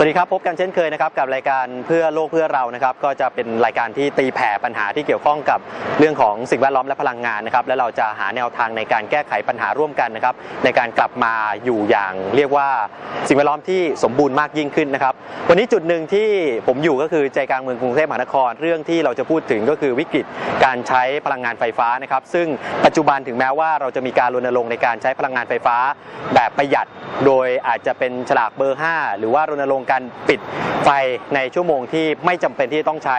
สวัสดีครับ พบกันเช่นเคยนะครับกับรายการเพื่อโลกเพื่อเรานะครับก็จะเป็นรายการที่ตีแผ่ปัญหาที่เกี่ยวข้องกับเรื่องของสิ่งแวดล้อมและพลังงานนะครับและเราจะหาแนวทางในการแก้ไขปัญหาร่วมกันนะครับในการกลับมาอยู่อย่างเรียกว่าสิ่งแวดล้อมที่สมบูรณ์มากยิ่งขึ้นนะครับวันนี้จุดหนึ่งที่ผมอยู่ก็คือใจกลางเมืองกรุงเทพมหานคร เรื่องที่เราจะพูดถึงก็คือวิกฤตการใช้พลังงานไฟฟ้านะครับซึ่งปัจจุบันถึงแม้ว่าเราจะมีการรณรงค์ในการใช้พลังงานไฟฟ้า แบบประหยัด โดยอาจจะเป็นฉลากเบอร์ 5 หรือว่ารณรงค์การปิดไฟในชั่วโมงที่ไม่จำเป็นที่จะต้องใช้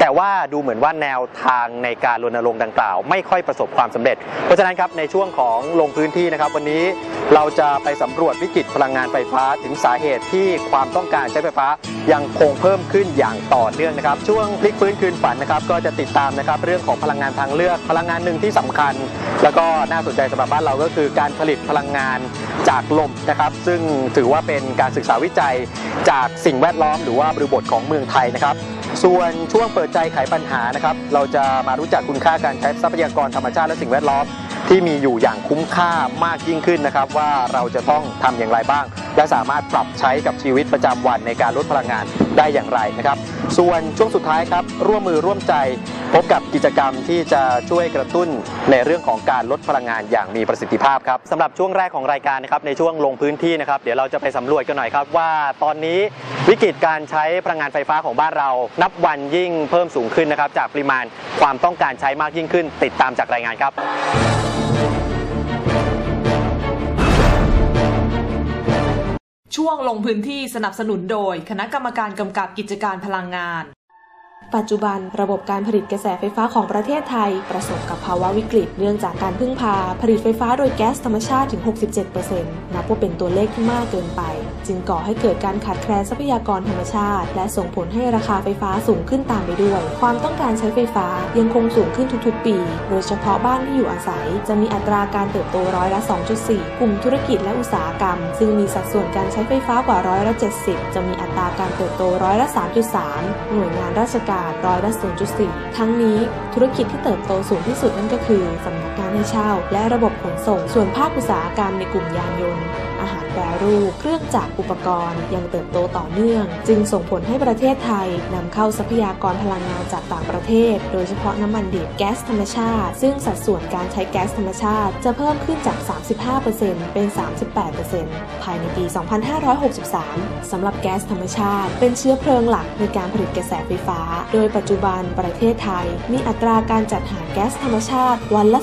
แต่ว่าดูเหมือนว่าแนวทางในการรณรงค์ดังกล่าว ไม่ค่อยประสบความสำเร็จ เพราะฉะนั้นครับในช่วงของลงพื้นที่นะครับ วันนี้เราจะไปสำรวจวิกฤตพลังงานไฟฟ้าถึงสาเหตุที่ความต้องการใช้ไฟฟ้ายังคงเพิ่มขึ้นอย่างต่อเนื่องนะครับ ช่วงพลิกฟื้นคืนฝันนะครับ ก็จะติดตามนะครับเรื่องของพลังงานทางเลือกพลังงานหนึ่งที่สำคัญ แล้วก็น่าสนใจสำหรับบ้านเราก็คือการผลิตพลังงานจากลมนะครับ ซึ่งถือว่าเป็นการศึกษาวิจัยจากสิ่งแวดล้อมหรือว่าบริบทของเมืองไทยนะครับ ส่วนช่วงเปิดใจไขปัญหานะครับ เราจะมารู้จักคุณค่าการใช้ทรัพยากรธรรมชาติและสิ่งแวดล้อม ที่มีอยู่อย่างคุ้มค่ามากยิ่งขึ้นนะครับ ว่าเราจะต้องทำอย่างไรบ้าง และสามารถปรับใช้กับชีวิตประจำวันในการลดพลังงานได้อย่างไรนะครับ ส่วนช่วงสุดท้ายครับ ร่วมมือร่วมใจพบกับกิจกรรมที่จะช่วยกระตุ้นในเรื่องของการลดพลังงานอย่างมีประสิทธิภาพครับสำหรับช่วงแรกของรายการนะครับในช่วงลงพื้นที่นะครับ เดี๋ยวเราจะไปสำรวจกันหน่อยครับ ว่าตอนนี้วิกฤตการใช้พลังงานไฟฟ้าของบ้านเรา นับวันยิ่งเพิ่มสูงขึ้นนะครับจากปริมาณความต้องการใช้มากยิ่งขึ้น ติดตามจากรายงานครับ ช่วงลงพื้นที่สนับสนุนโดย คณะกรรมการกำกับกิจการพลังงาน ปัจจุบันระบบการผลิตกระแสไฟฟ้าของประเทศไทย ประสบกับภาวะวิกฤต เนื่องจากการพึ่งพา ผลิตไฟฟ้าโดยแก๊สธรรมชาติถึง 67%นับว่าเป็นตัวเลขที่มากเกินไป จึงก่อให้เกิดการขาดแคลนทรัพยากรธรรมชาติ และส่งผลให้ราคาไฟฟ้าสูงขึ้นตามไปด้วย ความต้องการใช้ไฟฟ้ายังคงสูงขึ้นทุกๆ ปี โดยเฉพาะบ้านที่อยู่อาศัย จะมีอัตราการเติบโตร้อยละ 2.4 กลุ่มธุรกิจและอุตสาหกรรม ซึ่งมีสัดส่วนการใช้ไฟฟ้ากว่าร้อยละ 70 จะมีอัตราการเติบโตร้อยละ 3.3 หน่วยงานราชการร้อยละ 0.4 ทั้งนี้ธุรกิจที่เติบโตสูงที่สุดนั่นก็คือสำนักงานให้เช่า และระบบขนส่ง ส่วนภาคอุตสาหกรรมในกลุ่มยานยนต์ อาหาร แปรรูป เครื่องจักรอุปกรณ์ ยังเติบโตต่อเนื่อง จึงส่งผลให้ประเทศไทยนำเข้าทรัพยากรพลังงานจากต่างประเทศ โดยเฉพาะน้ำมันดิบแก๊สธรรมชาติ ซึ่งสัดส่วนการใช้แก๊สธรรมชาติ จะเพิ่มขึ้นจาก 35%เป็น 38%ภายในปี 2563 สำหรับแก๊สธรรมชาติ เป็นเชื้อเพลิงหลักในการผลิตกระแสไฟฟ้า โดยปัจจุบันประเทศไทย มีอัตราการจัดหาแก๊สธรรมชาติวันละ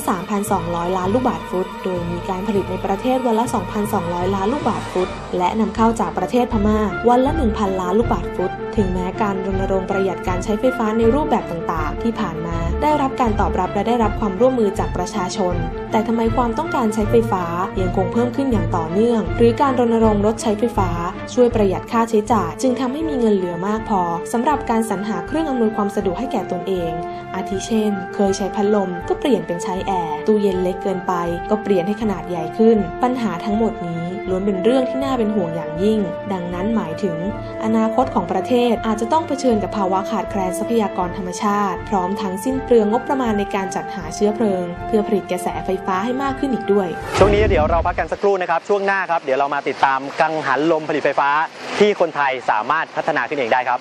3,200 ล้านลูกบาศก์ฟุต โดยมีการผลิตในประเทศวันละ 2,200 ล้านลูกกบาศก์ฟุต และนำเข้าจากประเทศพม่า วันละ 1,000 ล้านลูกบาศก์ฟุต ถึงแม้การรณรงค์ประหยัดการใช้ไฟฟ้าในรูปแบบต่างๆ ที่ผ่านมา ได้รับการตอบรับและได้รับความร่วมมือจากประชาชน แต่ทำไมความต้องการใช้ไฟฟ้ายังคงเพิ่มขึ้นอย่างต่อเนื่อง หรือการรณรงค์ลดใช้ไฟฟ้า ช่วยประหยัดค่าใช้จ่าย จึงทำให้มีเงินเหลือมากพอสำหรับการสรรหาเครื่องอำนวยความสะดวกให้แก่ตนเอง อาทิเช่น เคยใช้พัดลมก็เปลี่ยนเป็นใช้แอร์ตู้เย็นเล็กเกินไป ก็เปลี่ยนให้ขนาดใหญ่ขึ้น ปัญหาทั้งหมดนี้ ล้วนเป็นเรื่องที่น่าเป็นห่วงอย่างยิ่ง ดังนั้นหมายถึง อนาคตของประเทศอาจจะต้องเผชิญกับภาวะขาดแคลนทรัพยากรธรรมชาติ พร้อมทั้งสิ้นเปลืองงบประมาณในการจัดหาเชื้อเพลิง เพื่อผลิตกระแสไฟฟ้าให้มากขึ้นอีกด้วย ช่วงนี้เดี๋ยวเราพักกันสักครู่นะครับ ช่วงหน้าครับ เดี๋ยวเรามาติดตามกังหันลมผลิตไฟฟ้า ที่คนไทยสามารถพัฒนาขึ้นเองได้ครับ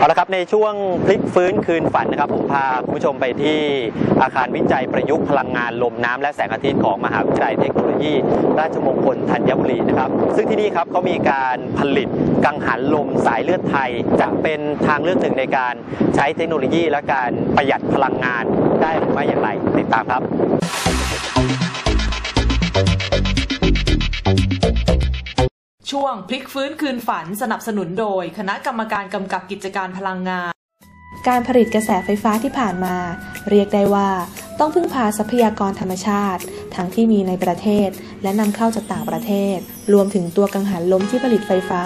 เอาละครับในช่วงพลิกฟื้นคืนฝันนะครับผมพาคุณผู้ชมไปที่อาคารวิจัยประยุกต์พลังงานลมน้ำและแสงอาทิตย์ของมหาวิทยาลัยเทคโนโลยี ราชมงคลธัญบุรีนะครับซึ่งที่นี่ครับเขามีการผลิตกังหันลมสายเลือดไทยจะเป็นทางเลือกหนึ่งในการใช้เทคโนโลยี และการประหยัดพลังงานได้หรือไม่อย่างไรติดตามครับ ช่วงพลิกฟื้นคืนฝันสนับสนุนโดย คณะกรรมการกำกับกิจการพลังงาน การผลิตกระแสไฟฟ้าที่ผ่านมา เรียกได้ว่า ต้องพึ่งพาทรัพยากรธรรมชาติ ทั้งที่มีในประเทศและนำเข้าจากต่างประเทศ รวมถึงตัวกังหันลมที่ผลิตไฟฟ้า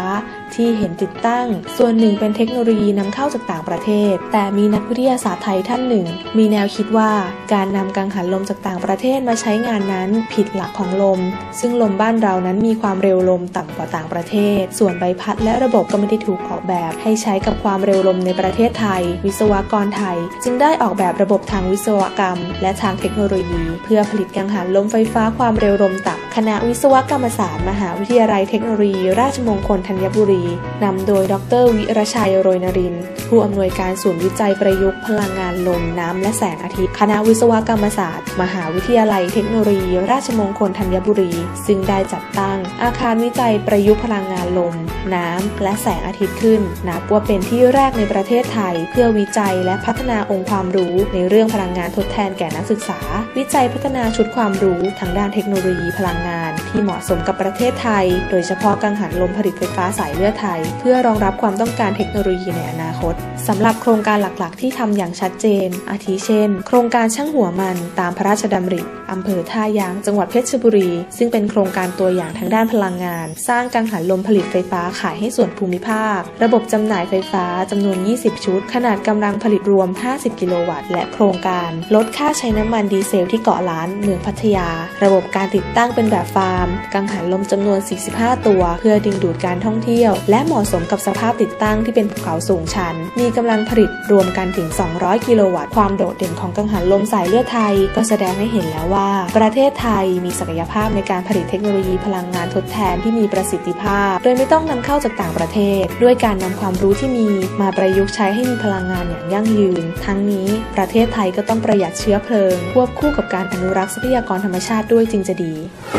ที่เห็นติดตั้ง ส่วนหนึ่งเป็นเทคโนโลยีนำเข้าจากต่างประเทศ แต่มีนักวิทยาศาสตร์ไทยท่านหนึ่ง มีแนวคิดว่าการนำกังหันลมจากต่างประเทศมาใช้งานนั้นผิดหลักของลม ซึ่งลมบ้านเรานั้นมีความเร็วลมต่ำกว่าต่างประเทศ ส่วนใบพัดและระบบก็ไม่ได้ถูกออกแบบ ให้ใช้กับความเร็วลมในประเทศไทย วิศวกรไทย จึงได้ออกแบบระบบทางวิศวกรรม และทางเทคโนโลยี เพื่อผลิตกังหันลมไฟฟ้าความเร็วลมต่ำ คณะวิศวกรรมศาสตร์มหาวิทยาลัยเทคโนโลยี ราชมงคลธัญบุรี นำโดย ดร วิรชัยโรยนรินทร์ผู้อำนวยการศูนย์วิจัยประยุกต์พลังงานลมน้ำและแสงอาทิตย์ คณะวิศวกรรมศาสตร์ มหาวิทยาลัยเทคโนโลยี ราชมงคลธัญบุรี ซึ่งได้จัดตั้ง อาคารวิจัยประยุกต์พลังงานลม น้ำและแสงอาทิตย์ขึ้น นับว่าเป็นที่แรกในประเทศไทย เพื่อวิจัยและพัฒนาองค์ความรู้ในเรื่องพลังงานทดแทนแก่นักศึกษา วิจัยพัฒนาชุดความรู้ทางด้านเทคโนโลยีพลังงาน ที่เหมาะสมกับประเทศไทย โดยเฉพาะกังหันลมผลิตไฟฟ้าสายเลือดไทย เพื่อรองรับความต้องการเทคโนโลยีในอนาคตสำหรับโครงการหลักๆ ที่ทำอย่างชัดเจน อาทิเช่น โครงการช่างหัวมันตามพระราชดำริอำเภอท่ายางจังหวัดเพชรบุรี ซึ่งเป็นโครงการตัวอย่างทางด้านพลังงาน สร้างกังหันลมผลิตไฟฟ้าขายให้ส่วนภูมิภาค ระบบจำหน่ายไฟฟ้าจำนวน 20 ชุด ขนาดกำลังผลิตรวม 50 กิโลวัตต์ และโครงการ ลดค่าใช้น้ำมันดีเซลที่เกาะล้านเมืองพัทยา ระบบการติดตั้งเป็นแบบฟาร์ม กังหันลมจำนวน 45 ตัว เพื่อดึงดูดการท่องเที่ยว และเหมาะสมกับสภาพติดตั้งที่เป็นภูเขาสูงชัน มีกำลังผลิตรวมกันถึง 200 กิโลวัตต์ ความโดดเด่นของกังหันลมสายเลือดไทย ก็แสดงให้เห็นแล้วว่า ประเทศไทยมีศักยภาพในการผลิตเทคโนโลยีพลังงานทดแทนที่มีประสิทธิภาพ โดยไม่ต้องนำเข้าจากต่างประเทศ ด้วยการนำความรู้ที่มีมาประยุกต์ใช้ให้มีพลังงานอย่างยั่งยืน ทั้งนี้ประเทศไทยก็ต้องประหยัดเชื้อเพลิง ควบคู่กับการอนุรักษ์ทรัพยากรธรรมชาติด้วยจึงจะดี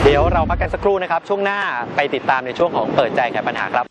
เดี๋ยวเราพักกันสักครู่นะครับ ช่วงหน้าไปติดตามในช่วงของเปิดใจแก้ปัญหาครับ